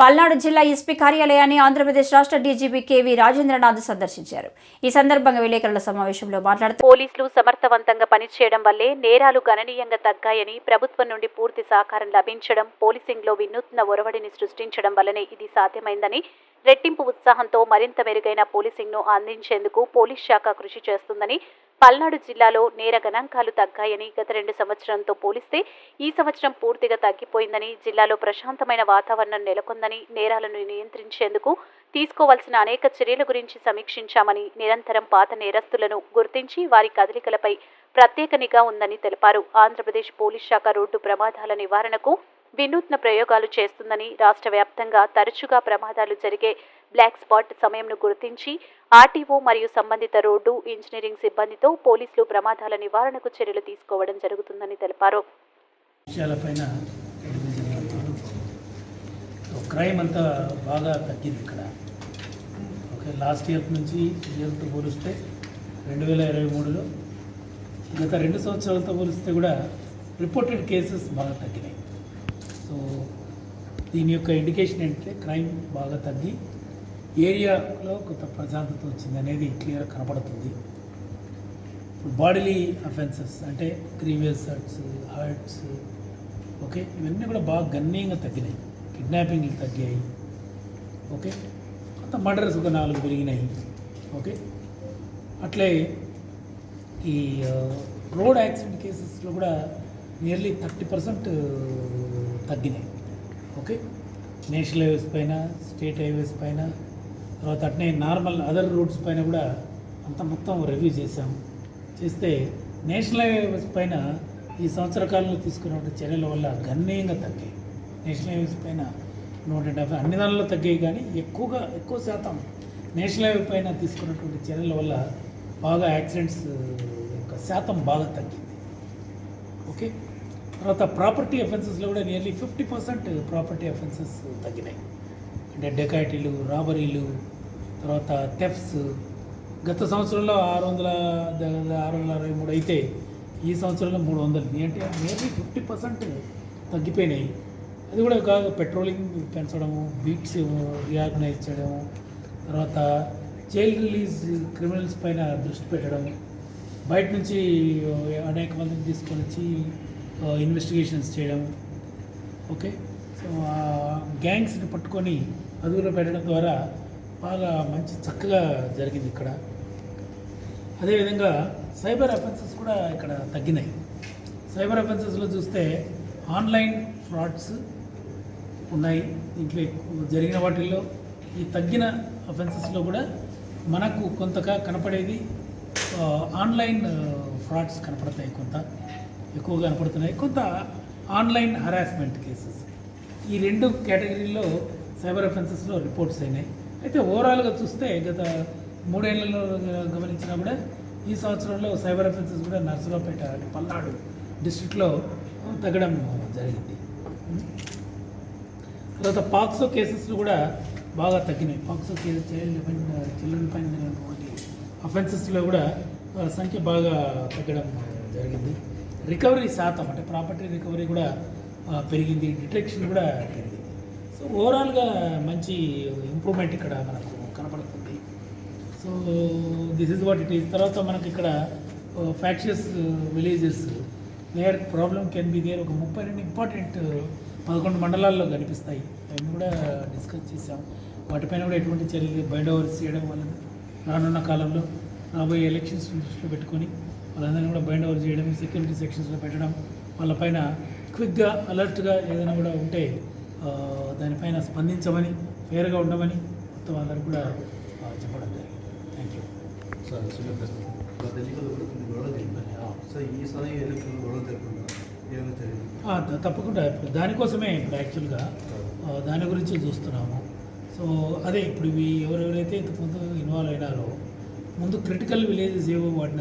పల్నాడు జిల్లా ఎస్పీ కార్యాలయాన్ని ఆంధ్రప్రదేశ్ రాష్ట్ర డీజీపీ కేవీ రాజేంద్రనాథ్ సందర్శించారు. ఈ సందర్భంగా విలేకరుల సమావేశంలో మాట్లాడుతూ పోలీసులు సమర్థవంతంగా పనిచేయడం వల్లే నేరాలు గణనీయంగా తగ్గాయని ప్రభుత్వం నుండి పూర్తి సహకారం లభించడం పోలీసింగ్లో వినూత్న ఒరవడిని సృష్టించడం వల్లనే ఇది సాధ్యమైందని రెట్టింపు ఉత్సాహంతో మరింత మెరుగైన పోలీసింగ్ను అందించేందుకు పోలీస్ శాఖ కృషి చేస్తుందని పల్నాడు జిల్లాలో నేర గణాంకాలు తగ్గాయని గత రెండు సంవత్సరంతో పోలిస్తే ఈ సంవత్సరం పూర్తిగా తగ్గిపోయిందని జిల్లాలో ప్రశాంతమైన వాతావరణం నెలకొందని నేరాలను నియంత్రించేందుకు తీసుకోవాల్సిన అనేక చర్యల గురించి సమీక్షించామని నిరంతరం పాత నేరస్తులను గుర్తించి వారి కదలికలపై ప్రత్యేక నిఘా ఉందని తెలిపారు. ఆంధ్రప్రదేశ్ పోలీస్ శాఖ రోడ్డు ప్రమాదాల నివారణకు వినూత్న ప్రయోగాలు చేస్తుందని రాష్ట్ర వ్యాప్తంగా తరచుగా ప్రమాదాలు జరిగే బ్లాక్ స్పాట్ సమయంను గుర్తించి ఆర్టీఓ మరియు సంబంధిత రోడ్డు ఇంజనీరింగ్ సిబ్బందితో పోలీసులు ప్రమాదాల నివారణకు చర్యలు తీసుకోవడం జరుగుతుందని తెలిపారు. క్రైమ్ అంతా బాగా తగ్గింది ఇక్కడ. ఓకే లాస్ట్ ఇయర్ నుంచి ఇయర్తో పోలిస్తే రెండు వేల ఇరవై మూడులో గత రెండు సంవత్సరాలతో పోలిస్తే కూడా రిపోర్టెడ్ కేసెస్ బాగా తగ్గినాయి. సో దీని యొక్క ఇండికేషన్ ఏంటంటే క్రైమ్ బాగా తగ్గి ఏరియాలో కొంత ప్రశాంతత వచ్చింది అనేది క్లియర్ కనపడుతుంది. బాడీలీ అఫెన్సెస్ అంటే గ్రీవియస్ హర్ట్స్ హర్ట్స్ ఓకే ఇవన్నీ కూడా బాగా గణనీయంగా తగ్గినాయి. కిడ్నాపింగ్లు తగ్గాయి. ఓకే కొంత మర్డర్స్ ఒక నాలుగు పెరిగినాయి. ఓకే అట్లే ఈ రోడ్ యాక్సిడెంట్ కేసెస్లో కూడా నియర్లీ థర్టీ పర్సెంట్ తగ్గినాయి. ఓకే నేషనల్ హైవేస్ పైన స్టేట్ హైవేస్ పైన తర్వాత అట్నే నార్మల్ అదర్ రూట్స్ పైన కూడా అంత మొత్తం రివ్యూ చేశాం. చేస్తే నేషనల్ హైవేస్ పైన ఈ సంవత్సర కాలంలో తీసుకున్నటువంటి చర్యల వల్ల గణనీయంగా తగ్గాయి. నేషనల్ హైవేస్ పైన నూట డెబ్బై అన్ని దానిలో తగ్గాయి కానీ ఎక్కువగా ఎక్కువ శాతం నేషనల్ హైవే పైన తీసుకున్నటువంటి చర్యల వల్ల బాగా యాక్సిడెంట్స్ యొక్క శాతం బాగా తగ్గింది. ఓకే? తర్వాత ప్రాపర్టీ అఫెన్సెస్లో కూడా nearly fifty percent property offences తగ్గినాయి. అంటే డెకాయిటీలు రాబరీలు తర్వాత టెఫ్స్. గత సంవత్సరంలో ఆరు వందల ఆరు వందల అరవై మూడు అయితే ఈ సంవత్సరంలో మూడు వందలు అంటే నియర్లీ ఫిఫ్టీ పర్సెంట్ తగ్గిపోయినాయి. అది కూడా కాక పెట్రోలింగ్ పెంచడము బీట్స్ రీఆర్గనైజ్ చేయడము తర్వాత జైల్ రిలీజ్ క్రిమినల్స్ పైన దృష్టి పెట్టడం బయట నుంచి అనేక మందిని తీసుకొని వచ్చి ఇన్వెస్టిగేషన్స్ చేయడం ఓకే సో గ్యాంగ్స్ని పట్టుకొని అదుపులో పెట్టడం ద్వారా బాగా మంచి చక్కగా జరిగింది ఇక్కడ. అదేవిధంగా సైబర్ అఫెన్సెస్ కూడా ఇక్కడ తగ్గినాయి. సైబర్ అఫెన్సెస్లో చూస్తే ఆన్లైన్ ఫ్రాడ్స్ ఉన్నాయి. దీంట్లో ఎక్కువ జరిగిన వాటిల్లో ఈ తగ్గిన అఫెన్సెస్లో కూడా మనకు కొంతగా కనపడేది ఆన్లైన్ ఫ్రాడ్స్ కనపడతాయి కొంత ఎక్కువగా కనపడుతున్నాయి. కొంత ఆన్లైన్ హరాస్మెంట్ కేసెస్. ఈ రెండు కేటగిరీల్లో సైబర్ అఫెన్సెస్లో రిపోర్ట్స్ అయినాయి. అయితే ఓవరాల్గా చూస్తే గత మూడేళ్ళలో గమనించినా కూడా ఈ సంవత్సరంలో సైబర్ అఫెన్సెస్ కూడా నర్సరావుపేట అంటే పల్నాడు డిస్ట్రిక్ట్లో తగ్గడం జరిగింది. తర్వాత పాక్సో కేసెస్లు కూడా బాగా తగ్గినాయి. పాక్సో కేసు చైల్డ్ చిల్డ్రన్ పైన జరిగినటువంటి అఫెన్సెస్లో కూడా వాళ్ళ సంఖ్య బాగా తగ్గడం జరిగింది. రికవరీ శాతం అంటే ప్రాపర్టీ రికవరీ కూడా పెరిగింది. డిటెక్షన్ కూడా పెరిగింది. సో ఓవరాల్గా మంచి ఇంప్రూవ్మెంట్ ఇక్కడ మనకు కనపడుతుంది. So this is what it is తర్వాత మనకి ఇక్కడ factious villages where problem can be there ఒక ముప్పై రెండు ఇంపార్టెంట్ uh, పదకొండు మండలాల్లో కనిపిస్తాయి. అవన్నీ కూడా డిస్కస్ చేసాం వాటిపైన కూడా ఎటువంటి చర్యలు బైండ్ ఓవర్స్ చేయడం వలన రానున్న కాలంలో రాబోయే ఎలక్షన్స్ దృష్టిలో పెట్టుకొని వాళ్ళందరినీ కూడా బైండ్ ఓవర్ చేయడం సెక్యూరిటీ సెక్షన్స్లో పెట్టడం వాళ్ళపైన క్విక్గా అలర్ట్గా ఏదైనా కూడా ఉంటే దానిపైన స్పందించమని ఫేర్గా ఉండమని మొత్తం అందరూ కూడా చెప్పడం జరిగింది. థ్యాంక్ యూ సార్ గత ఎన్నికల్లో కూడా కొన్ని ఈసారి ఎన్నికల్లో ఏమైనా తప్పకుండా. ఇప్పుడు దానికోసమే ఇప్పుడు యాక్చువల్గా దాని గురించి చూస్తున్నాము. సో అదే ఇప్పుడు ఇవి ఎవరెవరైతే ఇంతకుముందు ఇన్వాల్వ్ అయినారో ముందు క్రిటికల్ విలేజెస్ ఏవో వాటిని